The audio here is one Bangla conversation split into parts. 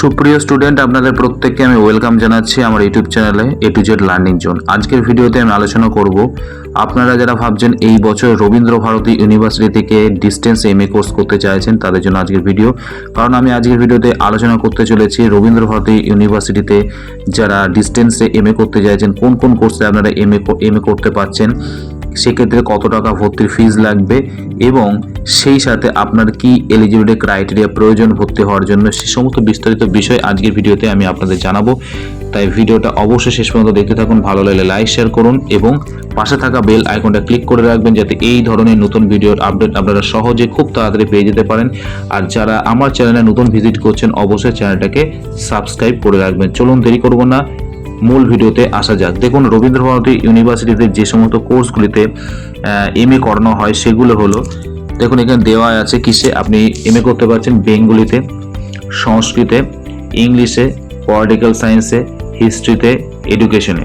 সুপ্রিয় স্টুডেন্ট আপনাদের প্রত্যেককে আমি ওয়েলকাম জানাচ্ছি আমার ইউটিউব চ্যানেলে A to Z learning zone আজকের ভিডিওতে আমি আলোচনা করব, আপনারা যারা ভাবছেন এই বছর রবীন্দ্র ভারতী ইউনিভার্সিটি থেকে ডিস্টেন্স এম কোর্স করতে চাইছেন, তাদের জন্য আজকের ভিডিও কারণ আমি আজকের ভিডিওতে আলোচনা করতে চলেছি রবীন্দ্র ভারতী ইউনিভার্সিটিতে যারা ডিস্টেন্সে এম করতে চাইছেন, কোন কোন কোর্সে আপনারা এম এ করতে পারছেন। সেক্ষেত্রে কত টাকা ভর্তির ফিজ লাগবে এবং সেই সাথে আপনার কি এলিজিবিলিটি ক্রাইটেরিয়া প্রয়োজন ভর্তি হওয়ার জন্য, সে সমস্ত বিস্তারিত বিষয় আজকের ভিডিওতে আমি আপনাদের জানাব। তাই ভিডিওটা অবশ্যই শেষ পর্যন্ত দেখতে থাকুন, ভালো লাগলে লাইক শেয়ার করুন এবং পাশে থাকা বেল আইকনটা ক্লিক করে রাখবেন যাতে এই ধরনের নতুন ভিডিওর আপডেট আপনারা সহজে খুব তাড়াতাড়ি পেয়ে যেতে পারেন। আর যারা আমার চ্যানেলে নতুন ভিজিট করছেন, অবশ্যই চ্যানেলটাকে সাবস্ক্রাইব করে রাখবেন। চলুন দেরি করব না। মূল ভিডিওতে আসা যাক। দেখুন রবীন্দ্র ভারতী ইউনিভার্সিটিতে যে সমস্ত কোর্সগুলিতে এম এ করানো হয়, সেগুলো হলো, দেখুন, এখানে দেওয়া আছে কিসে, আপনি এম এ করতে পারছেন বেঙ্গলিতে, সংস্কৃতে, ইংলিশে, পলিটিক্যাল সায়েন্সে, হিস্ট্রিতে, এডুকেশনে।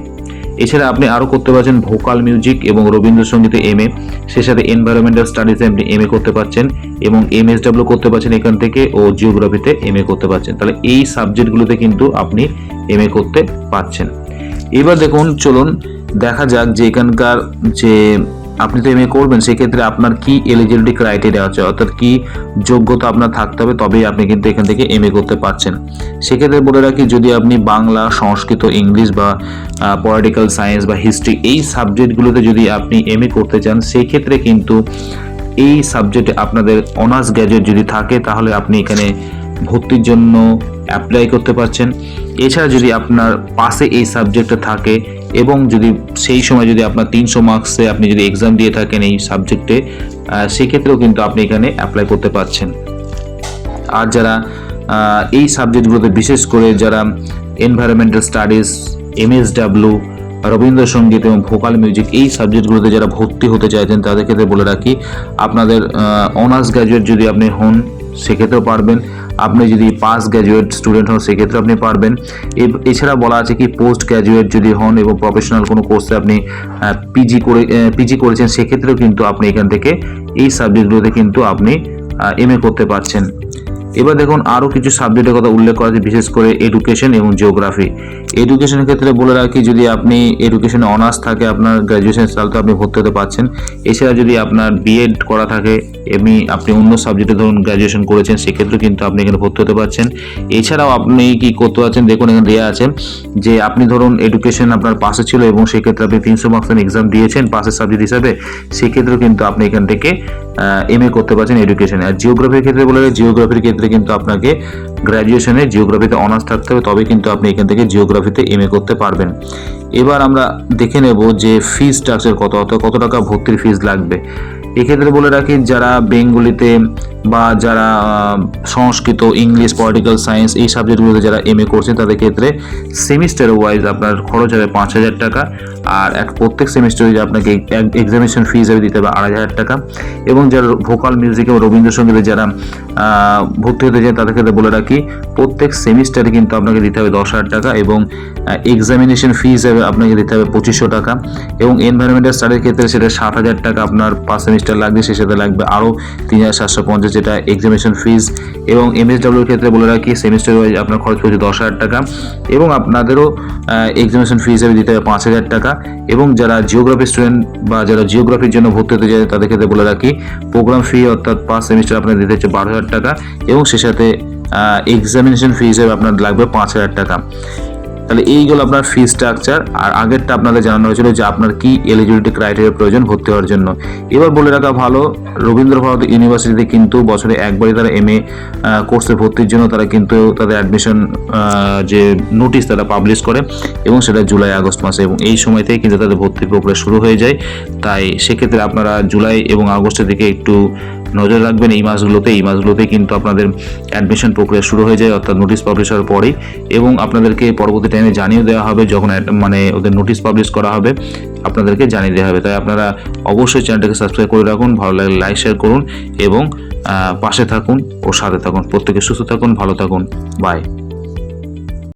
এছাড়া আপনি আরও করতে পারছেন ভোকাল মিউজিক এবং রবীন্দ্রসঙ্গীতে এম এ সে সাথে এনভায়রনমেন্টাল স্টাডিজে আপনি এম এ করতে পারছেন এবং এম এস ডাব্লিউ করতে পারছেন এখান থেকে ও জিওগ্রাফিতে এম এ করতে পারছেন। তাহলে এই সাবজেক্টগুলোতে কিন্তু আপনি এম এ করতে পারছেন। এবার দেখুন, চলুন দেখা যাক যে এখানকার যে আপনি তো এম এ করবেন, সেক্ষেত্রে আপনার কি এলিজিবিলিটি ক্রাইটেরিয়া আছে? অর্থাৎ কি যোগ্যতা আপনার থাকতে হবে, তবেই আপনি কিন্তু এখান থেকে এম এ করতে পারছেন। সেক্ষেত্রে বলে রাখি, যদি আপনি বাংলা, সংস্কৃত, ইংলিশ বা পলিটিক্যাল সায়েন্স বা হিস্ট্রি এই সাবজেক্টগুলোতে যদি আপনি এম এ করতে চান সেই ক্ষেত্রে কিন্তু এই সাবজেক্টে আপনাদের অনার্স গ্র্যাজুয়েট যদি থাকে, তাহলে আপনি এখানে ভর্তির জন্য অ্যাপ্লাই করতে পারছেন। এছাড়া যদি আপনার পাশে এই সাবজেক্টটা থাকে এবং যদি সেই সময় যদি আপনার তিনশো মার্কসে আপনি যদি এক্সাম দিয়ে থাকেন এই সাবজেক্টে সেক্ষেত্রেও কিন্তু আপনি এখানে অ্যাপ্লাই করতে পারছেন। আর যারা এই সাবজেক্টগুলোতে বিশেষ করে যারা এনভায়রনমেন্টাল স্টাডিজ এমএসডাব্লিউ রবীন্দ্রসঙ্গীত এবং ভোকাল মিউজিক এই সাবজেক্টগুলোতে যারা ভর্তি হতে চাইছেন, তাদের ক্ষেত্রে বলে রাখি, আপনাদের অনার্স গ্র্যাজুয়েট যদি আপনি হন, সেক্ষেত্রেও পারবেন। আপনি যদি পাস গ্র্যাজুয়েট স্টুডেন্ট হন, সেক্ষেত্রে আপনি পারবেন। এছাড়া বলা আছে কি পোস্ট গ্র্যাজুয়েট যদি হন এবং প্রফেশনাল কোনো কোর্সে আপনি পিজি করে পিজি করেছেন, সেক্ষেত্রেও কিন্তু আপনি এখান থেকে এই সাবজেক্টগুলোতে কিন্তু আপনি এম করতে পারছেন। এবার দেখুন, আরও কিছু সাবজেক্টের কথা উল্লেখ করা আছে, বিশেষ করে এডুকেশন এবং জিওগ্রাফি এডুকেশনের ক্ষেত্রে বলে রাখি, যদি আপনি এডুকেশনে অনার্স থাকে, আপনার গ্র্যাজুয়েশন তো আপনি ভর্তি হতে পারছেন। এছাড়া যদি আপনার বিএড করা থাকে, এমনি আপনি অন্য সাবজেক্টে ধরুন গ্র্যাজুয়েশন করেছেন সেক্ষেত্রে কিন্তু আপনি এখানে ভর্তি হতে পারছেন। এছাড়াও আপনি কি করতে পারছেন? দেখুন, এখানে দেওয়া আছে যে আপনি ধরুন এডুকেশন আপনার পাশে ছিল এবং সেক্ষেত্রে আপনি তিনশো মার্কসের এক্সাম দিয়েছেন পাশের সাবজেক্ট হিসাবে, সেক্ষেত্রেও কিন্তু আপনি এখান থেকে এম এ করতে পারছেন এডুকেশনে আর জিওগ্রাফির ক্ষেত্রে বলে জিওগ্রাফির ক্ষেত্রে কিন্তু আপনাকে গ্র্যাজুয়েশনে জিওগ্রাফিতে অনার্স থাকতে হবে তবে কিন্তু আপনি এখান থেকে জিওগ্রাফিতে এম করতে পারবেন। এবার আমরা দেখে নেব যে ফিজ স্ট্রাকচার কত, অর্থাৎ কত টাকা ভর্তির ফিজ লাগবে। এক্ষেত্রে বলে রাখি, যারা বেঙ্গলিতে বা যারা সংস্কৃত, ইংলিশ, পলিটিক্যাল সায়েন্স এই সাবজেক্টগুলোতে যারা এম এ করছেন, তাদের ক্ষেত্রে সেমিস্টার ওয়াইজ আপনার খরচ হবে পাঁচ হাজার টাকা আর এক প্রত্যেক সেমিস্টারে আপনাকে এক্সামিনেশন ফি হিসাবে দিতে হবে আড়াই হাজার টাকা। এবং যারা ভোকাল মিউজিক এবং রবীন্দ্রসঙ্গীতে যারা ভর্তি হতে চান তাদের ক্ষেত্রে বলে রাখি, প্রত্যেক সেমিস্টারে কিন্তু আপনাকে দিতে হবে দশ হাজার টাকা এবং এক্সামিনেশন ফি হিসাবে আপনাকে দিতে হবে পঁচিশশো টাকা এবং এনভায়রনমেন্টাল স্টাডির ক্ষেত্রে সেটা সাত হাজার টাকা আপনার পাঁচ সেমিস্টার লাগবে সে সাথে লাগবে আরও তিন হাজার সাতশো পঞ্চাশ যেটা এক্সামিনেশন ফিজ এবং এমএসডাব্লিউর ক্ষেত্রে বলে রাখি সেমিস্টার ওয়াইজ আপনার খরচ পড়ছে দশ হাজার টাকা এবং আপনাদেরও এক্সামিনেশন ফি হিসাবে দিতে হবে পাঁচ হাজার টাকা এবং যারা জিওগ্রাফি স্টুডেন্ট বা যারা জিওগ্রাফির জন্য ভর্তি হতে যায় তাদের ক্ষেত্রে বলে রাখি প্রোগ্রাম ফি অর্থাৎ পাঁচ সেমিস্টার আপনার দিতে হচ্ছে বারো হাজার টাকা এবং সে সাথে এক্সামিনেশন ফি হিসেবে আপনার লাগবে পাঁচ হাজার টাকা। তাহলে এইগুলো আপনার ফি স্ট্রাকচার আর আগেরটা আপনাদের জানানো হয়েছিল যে আপনার কি এলিজিবিলিটি ক্রাইটেরিয়া প্রয়োজন ভর্তি হওয়ার জন্য। এবার বলে রাখা ভালো, রবীন্দ্র ভারতী ইউনিভার্সিটিতে কিন্তু বছরে একবারই তারা এম এ কোর্সে ভর্তির জন্য তারা কিন্তু তাদের অ্যাডমিশন যে নোটিশ তারা পাবলিশ করে, এবং সেটা জুলাই, আগস্ট মাসে, এবং এই সময় থেকে কিন্তু তাদের ভর্তি প্রক্রিয়া শুরু হয়ে যায়। তাই সেক্ষেত্রে আপনারা জুলাই এবং আগস্টের দিকে একটু নজর রাখবেন, এই মাসগুলোতে এই মাসগুলোতে কিন্তু আপনাদের অ্যাডমিশন প্রক্রিয়া শুরু হয়ে যায়, অর্থাৎ নোটিশ পাবলিশ হওয়ার পরেই এবং আপনাদেরকে পরবর্তী টাইমে জানিয়ে দেওয়া হবে, যখন মানে ওদের নোটিশ পাবলিশ করা হবে, আপনাদেরকে জানিয়ে দেওয়া হবে। তাই আপনারা অবশ্যই চ্যানেলটাকে সাবস্ক্রাইব করে রাখুন, ভালো লাগলে লাইক শেয়ার করুন এবং পাশে থাকুন ও সাথে থাকুন। প্রত্যেকে সুস্থ থাকুন, ভালো থাকুন। বাই